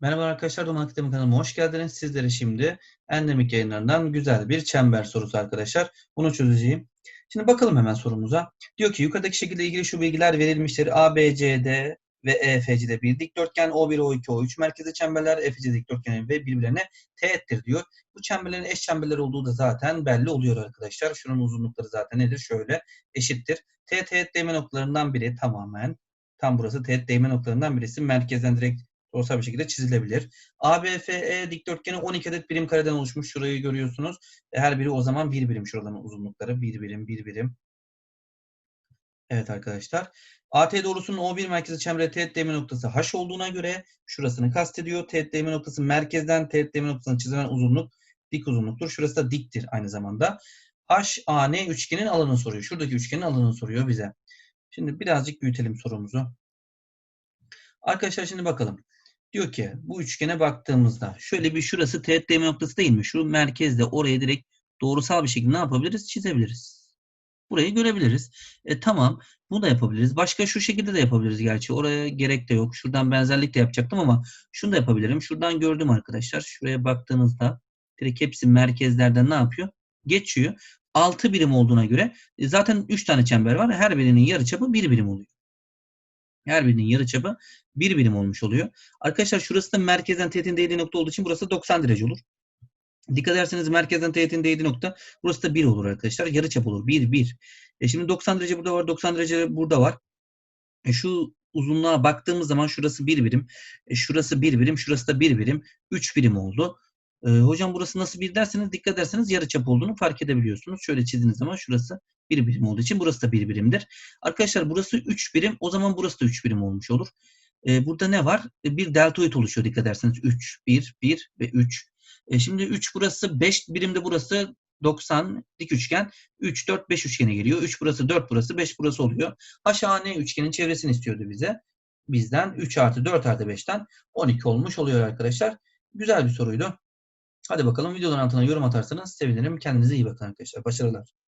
Merhaba arkadaşlar, Duman Akademi kanalıma hoş geldiniz. Sizlere şimdi Endemik yayınlarından güzel bir çember sorusu arkadaşlar. Bunu çözeceğim. Şimdi bakalım hemen sorumuza. Diyor ki yukarıdaki şekilde ilgili şu bilgiler verilmiştir. A, B, C, D ve E, F, C'de bir dikdörtgen, O1, O2, O3 merkezi çemberler, F, C dikdörtgeni ve birbirlerine teğettir diyor. Bu çemberlerin eş çemberler olduğu da zaten belli oluyor arkadaşlar. Şunun uzunlukları zaten nedir? Şöyle eşittir. T, teğet değme noktalarından biri tamamen. Tam burası teğet değme noktalarından birisi. Merkezden direkt doğrusal bir şekilde çizilebilir. ABFE dikdörtgeni 12 adet birim kareden oluşmuş. Şurayı görüyorsunuz. E, her biri o zaman bir birim şuraların uzunlukları. Bir birim, bir birim. Evet arkadaşlar. AT doğrusunun O1 merkezi çembere teğet değme noktası H olduğuna göre şurasını kastediyor. Teğet değme noktası merkezden teğet değme noktasına çizilen uzunluk dik uzunluktur. Şurası da diktir aynı zamanda. HAN üçgenin alanını soruyor. Şuradaki üçgenin alanını soruyor bize. Şimdi birazcık büyütelim sorumuzu. Arkadaşlar şimdi bakalım. Diyor ki bu üçgene baktığımızda şöyle bir şurası teğet noktası değil mi? Şu merkezde oraya direkt doğrusal bir şekilde ne yapabiliriz? Çizebiliriz. Burayı görebiliriz. E, tamam. Bunu da yapabiliriz. Başka şu şekilde de yapabiliriz gerçi. Oraya gerek de yok. Şuradan benzerlik de yapacaktım ama şunu da yapabilirim. Şuradan gördüm arkadaşlar. Şuraya baktığınızda direkt hepsi merkezlerden ne yapıyor? Geçiyor. 6 birim olduğuna göre e, zaten 3 tane çember var. Her birinin yarıçapı 1 birim oluyor. Her birinin yarıçapı 1 birim olmuş oluyor. Arkadaşlar şurası da merkezden teğetin değdiği nokta olduğu için burası 90 derece olur. Dikkat ederseniz merkezden teğetin değdiği nokta burası da 1 olur arkadaşlar. Yarıçap olur. 1, 1. E şimdi 90 derece burada var. 90 derece burada var. E şu uzunluğa baktığımız zaman şurası 1 birim. E şurası 1 birim. Şurası da 1 birim. 3 birim oldu. E, hocam burası nasıl bir derseniz dikkat ederseniz yarıçap olduğunu fark edebiliyorsunuz. Şöyle çizdiğiniz zaman şurası 1 birim olduğu için burası da 1 birimdir. Arkadaşlar burası 3 birim. O zaman burası da 3 birim olmuş olur. E, burada ne var? E, bir deltoid oluşuyor dikkat ederseniz. 3, 1, 1 ve 3. E, şimdi 3 burası 5 birimde burası 90 dik üçgen 3 4 5 üçgene geliyor. 3 burası 4 burası 5 burası oluyor. HAN üçgenin çevresini istiyordu bize. Bizden 3 artı 4 artı 5'ten 12 olmuş oluyor arkadaşlar. Güzel bir soruydu. Hadi bakalım videonun altına yorum atarsanız sevinirim. Kendinize iyi bakın arkadaşlar. Başarılar.